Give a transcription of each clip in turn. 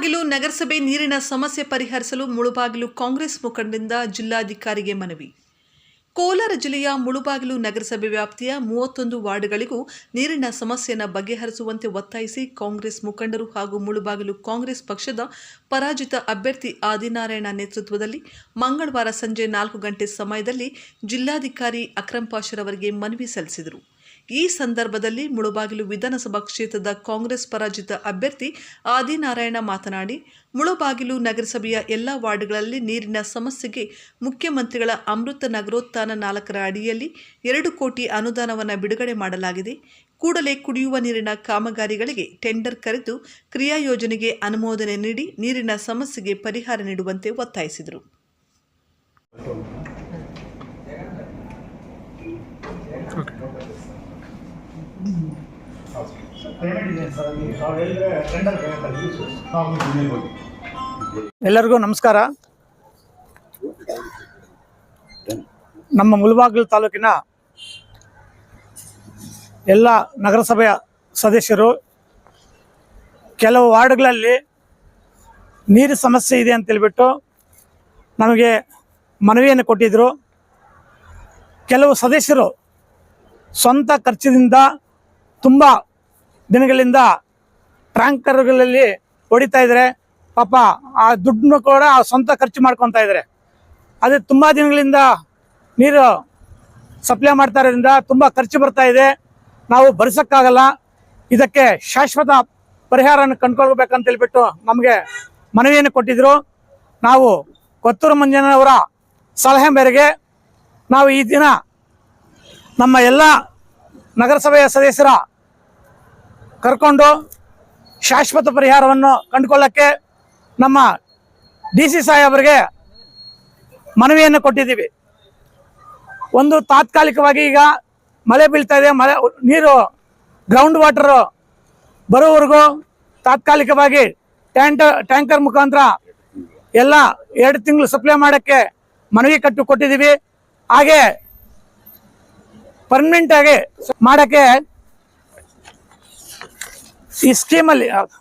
ಮುಳುಬಾಗಿಲು ನಗರಸಭೆ ನೀರಿನ ಸಮಸ್ಯೆ ಪರಿಹರಿಸಲು ಮುಳುಬಾಗಿಲು ಕಾಂಗ್ರೆಸ್ ಮುಖಂಡರಿಂದ ಜಿಲ್ಲಾಧಿಕಾರಿಗೆ ಮನವಿ. ಕೋಲಾರ ಜಿಲ್ಲೆಯ ಮುಳುಬಾಗಿಲು ನಗರಸಭೆ ವ್ಯಾಪ್ತಿಯ ಮೂವತ್ತೊಂದು ವಾರ್ಡ್ಗಳಿಗೂ ನೀರಿನ ಸಮಸ್ಯೆಯನ್ನು ಬಗೆಹರಿಸುವಂತೆ ಒತ್ತಾಯಿಸಿ ಕಾಂಗ್ರೆಸ್ ಮುಖಂಡರು ಹಾಗೂ ಮುಳುಬಾಗಿಲು ಕಾಂಗ್ರೆಸ್ ಪಕ್ಷದ ಪರಾಜಿತ ಅಭ್ಯರ್ಥಿ ಆದಿನಾರಾಯಣ ನೇತೃತ್ವದಲ್ಲಿ ಮಂಗಳವಾರ ಸಂಜೆ ನಾಲ್ಕು ಗಂಟೆ ಸಮಯದಲ್ಲಿ ಜಿಲ್ಲಾಧಿಕಾರಿ ಅಕ್ರಂ ಪಾಷರವರಿಗೆ ಮನವಿ ಸಲ್ಲಿಸಿದರು. ಈ ಸಂದರ್ಭದಲ್ಲಿ ಮುಳುಬಾಗಿಲು ವಿಧಾನಸಭಾ ಕ್ಷೇತ್ರದ ಕಾಂಗ್ರೆಸ್ ಪರಾಜಿತ ಅಭ್ಯರ್ಥಿ ಆದಿನಾರಾಯಣ ಮಾತನಾಡಿ, ಮುಳುಬಾಗಿಲು ನಗರಸಭೆಯ ಎಲ್ಲ ವಾರ್ಡ್ಗಳಲ್ಲಿ ನೀರಿನ ಸಮಸ್ಯೆಗೆ ಮುಖ್ಯಮಂತ್ರಿಗಳ ಅಮೃತ ನಗರೋತ್ಥಾನ ನಾಲ್ಕರ ಅಡಿಯಲ್ಲಿ ಎರಡು ಕೋಟಿ ಅನುದಾನವನ್ನು ಬಿಡುಗಡೆ ಮಾಡಲಾಗಿದೆ. ಕೂಡಲೇ ಕುಡಿಯುವ ನೀರಿನ ಕಾಮಗಾರಿಗಳಿಗೆ ಟೆಂಡರ್ ಕರೆದು ಕ್ರಿಯಾ ಯೋಜನೆಗೆ ಅನುಮೋದನೆ ನೀಡಿ ನೀರಿನ ಸಮಸ್ಯೆಗೆ ಪರಿಹಾರ ನೀಡುವಂತೆ ಒತ್ತಾಯಿಸಿದರು. ಎಲ್ಲರಿಗೂ ನಮಸ್ಕಾರ. ನಮ್ಮ ಮುಳಬಾಗಿಲು ತಾಲೂಕಿನ ಎಲ್ಲ ನಗರಸಭೆಯ ಸದಸ್ಯರು, ಕೆಲವು ವಾರ್ಡ್ಗಳಲ್ಲಿ ನೀರು ಸಮಸ್ಯೆ ಇದೆ ಅಂತೇಳ್ಬಿಟ್ಟು ನಮಗೆ ಮನವಿಯನ್ನು ಕೊಟ್ಟಿದ್ದರು ಕೆಲವು ಸದಸ್ಯರು ಸ್ವಂತ ಖರ್ಚಿನಿಂದ ತುಂಬ ದಿನಗಳಿಂದ ಟ್ರ್ಯಾಂಕರ್ಗಳಲ್ಲಿ ಹೊಡಿತಾ ಇದ್ದಾರೆ. ಪಾಪ ಆ ದುಡ್ಡನ್ನು ಕೂಡ ಸ್ವಂತ ಖರ್ಚು ಮಾಡ್ಕೊತಾ ಇದ್ದಾರೆ. ಅದೇ ತುಂಬ ದಿನಗಳಿಂದ ನೀರು ಸಪ್ಲೈ ಮಾಡ್ತಾ ಇರೋದ್ರಿಂದ ತುಂಬ ಖರ್ಚು ಬರ್ತಾ ಇದೆ. ನಾವು ಭರಿಸೋಕ್ಕಾಗಲ್ಲ. ಇದಕ್ಕೆ ಶಾಶ್ವತ ಪರಿಹಾರನ ಕಂಡುಕೊಳ್ಬೇಕಂತ ಹೇಳ್ಬಿಟ್ಟು ನಮಗೆ ಮನವಿಯನ್ನು ಕೊಟ್ಟಿದ್ರು. ನಾವು ಕೊತ್ತೂರು ಮಂಜನವರ ಸಲಹೆ ಮೇರೆಗೆ ನಾವು ಈ ದಿನ ನಮ್ಮ ಎಲ್ಲ ನಗರಸಭೆಯ ಸದಸ್ಯರ ಕರ್ಕೊಂಡು ಶಾಶ್ವತ ಪರಿಹಾರವನ್ನು ಕಂಡುಕೊಳ್ಳಕ್ಕೆ ನಮ್ಮ ಡಿ ಸಿ ಸಾಹೇಬರಿಗೆ ಮನವಿಯನ್ನು ಕೊಟ್ಟಿದ್ದೀವಿ. ಒಂದು ತಾತ್ಕಾಲಿಕವಾಗಿ ಈಗ ಮಳೆ ಬೀಳ್ತಾ ಇದೆ, ಮಳೆ, ನೀರು ಗ್ರೌಂಡ್ ವಾಟರು ಬರೋವರೆಗೂ ತಾತ್ಕಾಲಿಕವಾಗಿ ಟ್ಯಾಂಕರ್ ಟ್ಯಾಂಕರ್ ಮುಖಾಂತರ ಎಲ್ಲ ಎರಡು ತಿಂಗಳು ಸಪ್ಲೈ ಮಾಡೋಕ್ಕೆ ಮನವಿ ಕಟ್ಟು ಕೊಟ್ಟಿದ್ದೀವಿ ಹಾಗೆ ಪರ್ಮನೆಂಟಾಗಿ ಮಾಡೋಕ್ಕೆ ಈ ಸ್ಕೀಮಲ್ಲಿ ಯಾವುದು?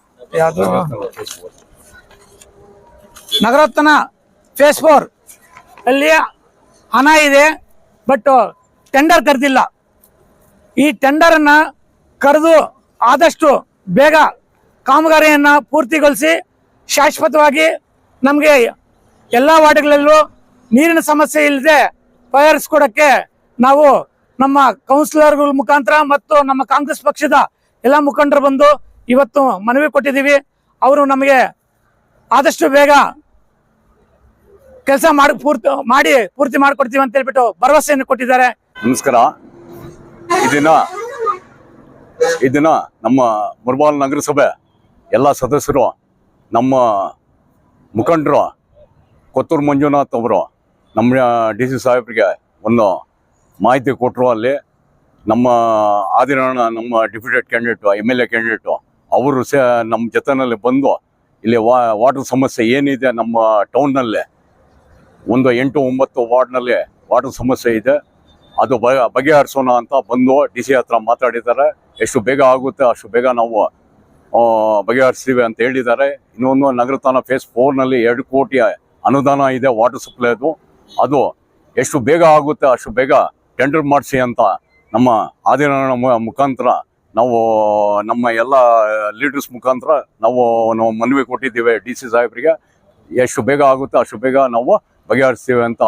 ನಗರೋತ್ತನ ಫೇಸ್ ಫೋರ್ ಅಲ್ಲಿ ಹಣ ಇದೆ ಬಟ್ ಟೆಂಡರ್ ಕರೆದಿಲ್ಲ. ಈ ಟೆಂಡರನ್ನು ಕರೆದು ಆದಷ್ಟು ಬೇಗ ಕಾಮಗಾರಿಯನ್ನು ಪೂರ್ತಿಗೊಳಿಸಿ ಶಾಶ್ವತವಾಗಿ ನಮಗೆ ಎಲ್ಲ ವಾರ್ಡ್ಗಳಲ್ಲೂ ನೀರಿನ ಸಮಸ್ಯೆ ಇಲ್ಲದೆ ಪರಿಹರಿಸ್ಕೊಡೋಕ್ಕೆ ನಾವು ನಮ್ಮ ಕೌನ್ಸಿಲರ್ಗಳ ಮುಖಾಂತರ ಮತ್ತು ನಮ್ಮ ಕಾಂಗ್ರೆಸ್ ಪಕ್ಷದ ಎಲ್ಲ ಮುಖಂಡರು ಬಂದು ಇವತ್ತು ಮನವಿ ಕೊಟ್ಟಿದ್ದೀವಿ. ಅವರು ನಮಗೆ ಆದಷ್ಟು ಬೇಗ ಕೆಲಸ ಮಾಡಿ ಪೂರ್ತಿ ಮಾಡಿ ಪೂರ್ತಿ ಮಾಡಿಕೊಡ್ತೀವಿ ಅಂತ ಹೇಳ್ಬಿಟ್ಟು ಭರವಸೆಯನ್ನು ಕೊಟ್ಟಿದ್ದಾರೆ. ನಮಸ್ಕಾರ. ಇದನ್ನ ಇದನ್ನ ನಮ್ಮ ಮುರ್ಬಾಲ್ ನಗರಸಭೆ ಎಲ್ಲ ಸದಸ್ಯರು, ನಮ್ಮ ಮುಖಂಡರು ಕೊತ್ತೂರು ಮಂಜುನಾಥ್ ಅವರು ನಮ್ಮ ಡಿ ಸಿ ಸಾಹೇಬ್ರಿಗೆ ಒಂದು ಮಾಹಿತಿ ಕೊಟ್ಟರು ಅಲ್ಲಿ. ನಮ್ಮ ಆದಿರಣ್ಣ ನಮ್ಮ deputed candidate, M L A candidate ಅವರು ಸಹ ನಮ್ಮ ಜೊತೆನಲ್ಲಿ ಬಂದು ಇಲ್ಲಿ ವಾಟರ್ ಸಮಸ್ಯೆ ಏನಿದೆ ನಮ್ಮ ಟೌನ್ನಲ್ಲೇ, ಒಂದು ಎಂಟು ಒಂಬತ್ತು ವಾರ್ಡ್ನಲ್ಲಿ ವಾಟರ್ ಸಮಸ್ಯೆ ಇದೆ. ಅದು ಬ, ಬಗೆಹರಿಸೋಣ ಅಂತ ಬಂದು ಡಿ ಸಿ ಹತ್ರ ಮಾತಾಡಿದ್ದಾರೆ. ಎಷ್ಟು ಬೇಗ ಆಗುತ್ತೆ, ಅಷ್ಟು ಬೇಗ ನಾವು ಬಗೆಹರಿಸ್ತೀವಿ ಅಂತ ಹೇಳಿದ್ದಾರೆ. ಇನ್ನೊಂದು ನಗರತಾನ ಫೇಸ್ ಫೋರ್ನಲ್ಲಿ ಎರಡು ಕೋಟಿ ಅನುದಾನ ಇದೆ ವಾಟರ್ ಸಪ್ಲೈದು. ಅದು ಎಷ್ಟು ಬೇಗ ಆಗುತ್ತೆ, ಅಷ್ಟು ಬೇಗ ಟೆಂಡರ್ ಮಾಡಿಸಿ ಅಂತ ನಮ್ಮ ಆದಿನ ಮುಖಾಂತರ ನಾವು, ನಮ್ಮ ಎಲ್ಲ ಲೀಡರ್ಸ್ ಮುಖಾಂತರ ನಾವು ನಾವು ಮನವಿ ಕೊಟ್ಟಿದ್ದೇವೆ ಡಿ ಸಿ ಸಾಹೇಬರಿಗೆ. ಎಷ್ಟು ಬೇಗ ಆಗುತ್ತೆ, ಅಷ್ಟು ಬೇಗ ನಾವು ಬಗೆಹರಿಸ್ತೀವಿ ಅಂತ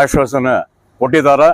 ಆಶ್ವಾಸನೆ ಕೊಟ್ಟಿದ್ದಾರೆ.